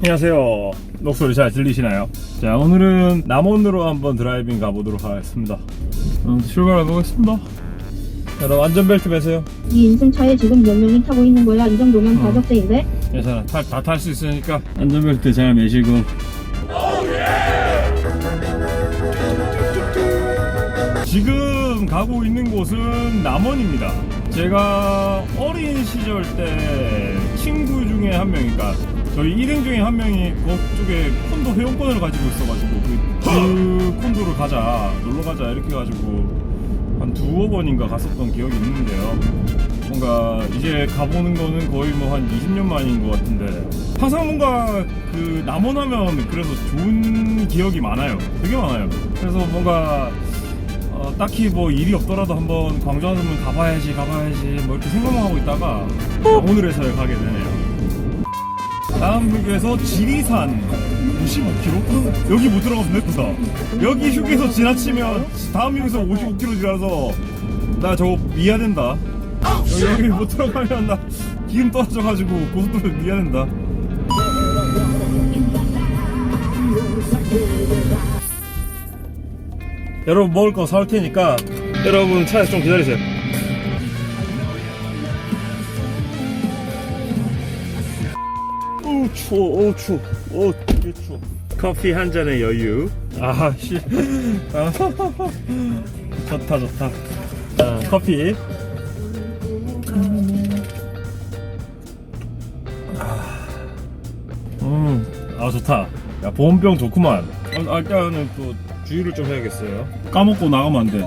안녕하세요. 목소리 잘 들리시나요? 자, 오늘은 남원으로 한번 드라이빙 가보도록 하겠습니다. 음, 출발해 보겠습니다. 자, 그럼 안전벨트 매세요. 이 인승차에 지금 몇 명이 타고 있는 거야? 이 정도면 어. 가격대인데? 괜찮아. 다 탈 수 있으니까 안전벨트 잘 매시고. 지금 가고 있는 곳은 남원입니다. 제가 어린 시절 때 친구 중에 한 명이니까 저희 일행 중에 한 명이 그쪽에 콘도 회원권을 가지고 있어가지고 그, 그 콘도를 가자 놀러 가자 이렇게 해가지고 한 두어 번인가 갔었던 기억이 있는데요. 뭔가 이제 가보는 거는 거의 뭐 한 20년 만인 것 같은데 항상 뭔가 그 남원하면 그래서 좋은 기억이 많아요. 되게 많아요. 그래서 뭔가 어, 딱히 뭐 일이 없더라도 한번 광주 한번 가봐야지 가봐야지 뭐 이렇게 생각만 하고 있다가 오늘에서야 가게 되네요. 다음 휴게소 지리산 55km? 여기 못 들어가서 냈다. 여기 휴게소 지나치면 다음 휴게소 55km 지나서 나 저거 미야 된다. 여기, 못 들어가면 나 기름 떨어져가지고 고속도로 미야 된다. 여러분 먹을 거 사올 테니까 여러분 차에서 좀 기다리세요. 추워, 오 추워, 오 되게 추워. 커피 한 잔의 여유. 아 씨, 아, 좋다 좋다. 자, 커피. 음, 아 좋다. 야 보온병 좋구만. 아, 일단은 또 주유를 좀 해야겠어요. 까먹고 나가면 안 돼.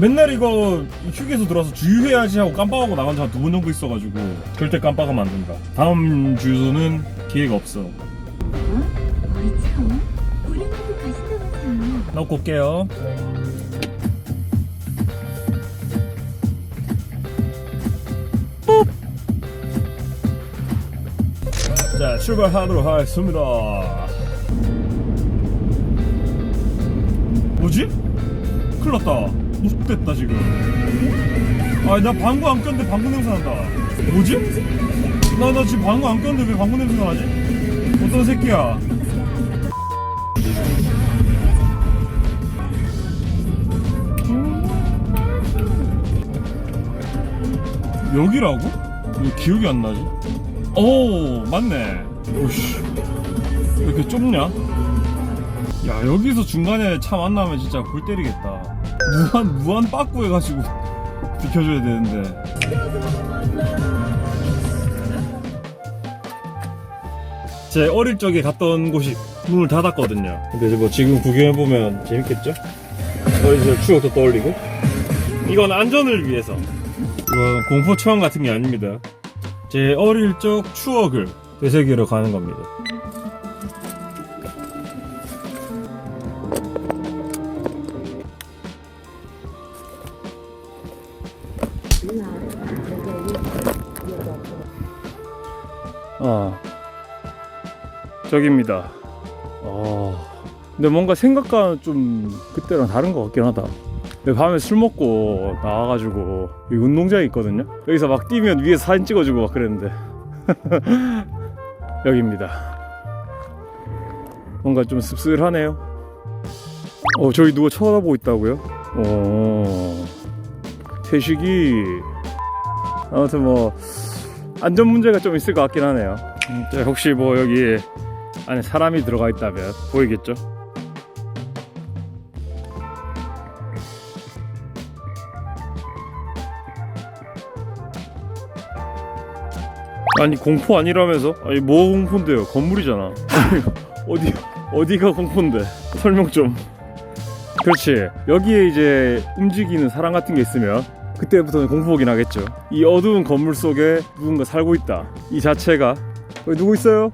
맨날 이거 휴게소 들어와서 주유해야지 하고 깜빡하고 나간 지 한 두 번 정도 있어가지고 절대 깜빡하면 안 된다. 다음 주유소는 기회가 없어. 넣고 올게요. 자, 출발하도록 하겠습니다. 뭐지? 큰일 났다. 못됐다, 지금. 아, 나 방구 안 꼈는데 방구 냄새 난다. 뭐지? 나, 나 지금 방구 안 꼈는데 왜 방구 냄새가 나지? 어떤 새끼야? 여기라고? 왜 기억이 안 나지? 오 맞네 오씨 왜 이렇게 좁냐? 야 여기서 중간에 차 만나면 진짜 골 때리겠다 무한 무한 빠꾸 해가지고 비켜줘야 되는데 제 어릴 적에 갔던 곳이 문을 닫았거든요 근데 뭐 지금 구경해보면 재밌겠죠? 시절 추억도 떠올리고 이건 안전을 위해서 이건 공포 체험 같은 게 아닙니다. 제 어릴 적 추억을 되새기러 가는 겁니다. 아, 저기입니다. 어, 근데 뭔가 생각과는 좀 그때랑 다른 것 같긴 하다. 밤에 술 먹고 나와가지고 여기 운동장이 있거든요. 여기서 막 뛰면 위에서 사진 찍어주고 막 그랬는데 여기입니다. 뭔가 좀 씁쓸하네요. 어 저기 누가 쳐다보고 있다고요? 어 태식이 아무튼 뭐 안전 문제가 좀 있을 것 같긴 하네요. 혹시 뭐 여기 안에 사람이 들어가 있다면 보이겠죠? 아니 공포 아니라면서? 아니 뭐 공포인데요? 건물이잖아. 어디 어디가 공포인데? 설명 좀. 그렇지. 여기에 이제 움직이는 사람 같은 게 있으면 그때부터는 공포긴 하겠죠. 이 어두운 건물 속에 누군가 살고 있다. 이 자체가 여기 누구 있어요?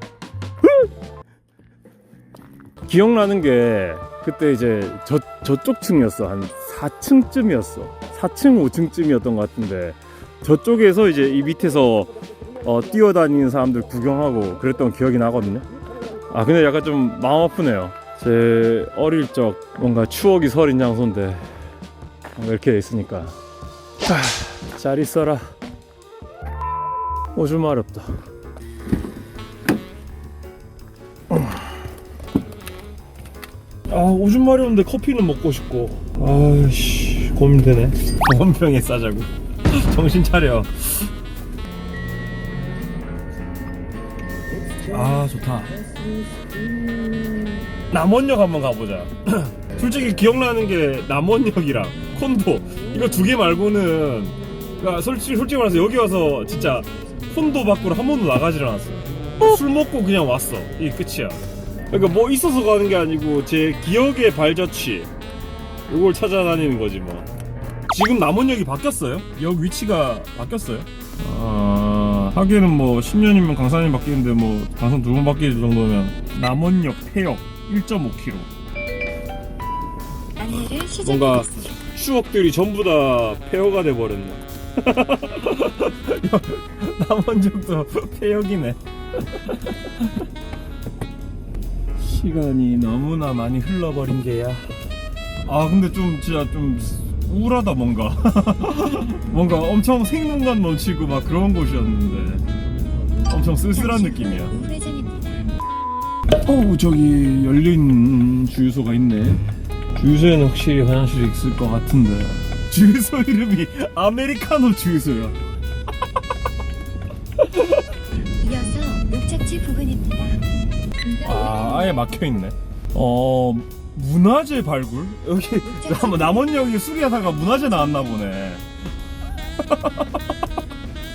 기억나는 게 그때 이제 저 저쪽 층이었어. 한 4층쯤이었어. 4층 5층쯤이었던 것 같은데 저쪽에서 이제 이 밑에서 어, 뛰어다니는 사람들 구경하고 그랬던 기억이 나거든요. 아 근데 약간 좀 마음 아프네요. 제 어릴 적 뭔가 추억이 서린 장소인데 이렇게 돼 있으니까 하, 잘 있어라. 오줌 마렵다. 아 오줌 마려운데 커피는 먹고 싶고. 아씨 고민되네. 원병에 싸자고. 정신 차려. 아 좋다. 남원역 한번 가보자. 솔직히 기억나는 게 남원역이랑 콘도 이거 두 개 말고는 그러니까 솔직히 솔직히 말해서 여기 와서 진짜 콘도 밖으로 한 번도 나가질 않았어요. 술 먹고 그냥 왔어. 이게 끝이야. 그러니까 뭐 있어서 가는 게 아니고 제 기억의 발자취. 이걸 찾아다니는 거지 뭐. 지금 남원역이 바뀌었어요? 역 위치가 바뀌었어요? 아 하기에는 뭐 10년이면 강산이 바뀌는데 뭐 강산 두 번 바뀔 정도면 남원역 폐역 1.5km 안내를 뭔가 시작하겠습니다. 추억들이 전부 다 폐허가 돼 버렸네. 남원역도 폐역이네. 시간이 너무나 많이 흘러버린 게야. 아 근데 좀 진짜 좀 우울하다 뭔가. 뭔가 엄청 생동감 넘치고 막 그런 곳이었는데. 엄청 쓸쓸한 느낌이야. 우회전입니다. 어우 저기 열려있는 주유소가 있네 주유소에는 확실히 화장실이 있을 것 같은데. 주유소 이름이 아메리카노 주유소야 이어서 목적지 부근입니다. 아 아예 막혀있네. 어 문화재 발굴? 여기 남, 남원역이 수리하다가 문화재 나왔나 보네.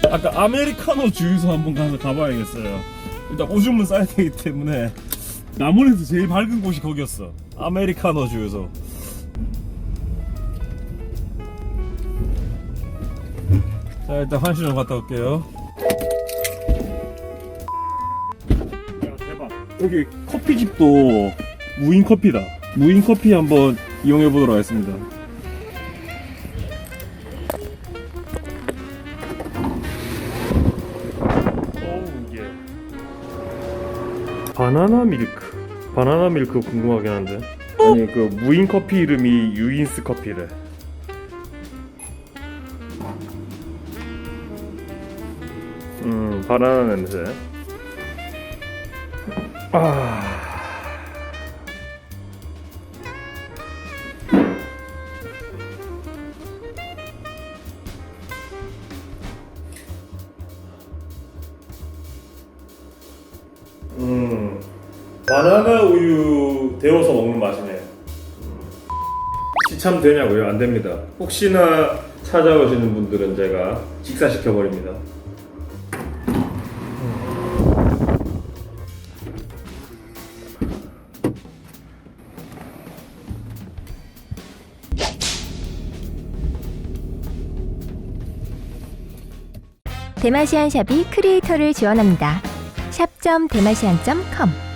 아까 아메리카노 주유소 한번 가서 가봐야겠어요. 일단 오줌은 싸야 되기 때문에 남원에서 제일 밝은 곳이 거기였어. 아메리카노 주유소 자 일단 화장실 좀 갔다 올게요. 야 대박. 여기 커피집도 무인 커피다. 무인 커피 한번 이용해 보도록 하겠습니다 바나나 밀크. 바나나 밀크 궁금하긴 한데. 아니 그 무인 커피 이름이 유인스 커피래. 음 바나나 냄새. 아 바나나 우유 데워서 먹는 맛이네요. 시참 되냐고요? 안 됩니다. 혹시나 찾아오시는 분들은 제가 식사시켜 버립니다. 대마시안 샵이 크리에이터를 지원합니다. 샵.대마시안.com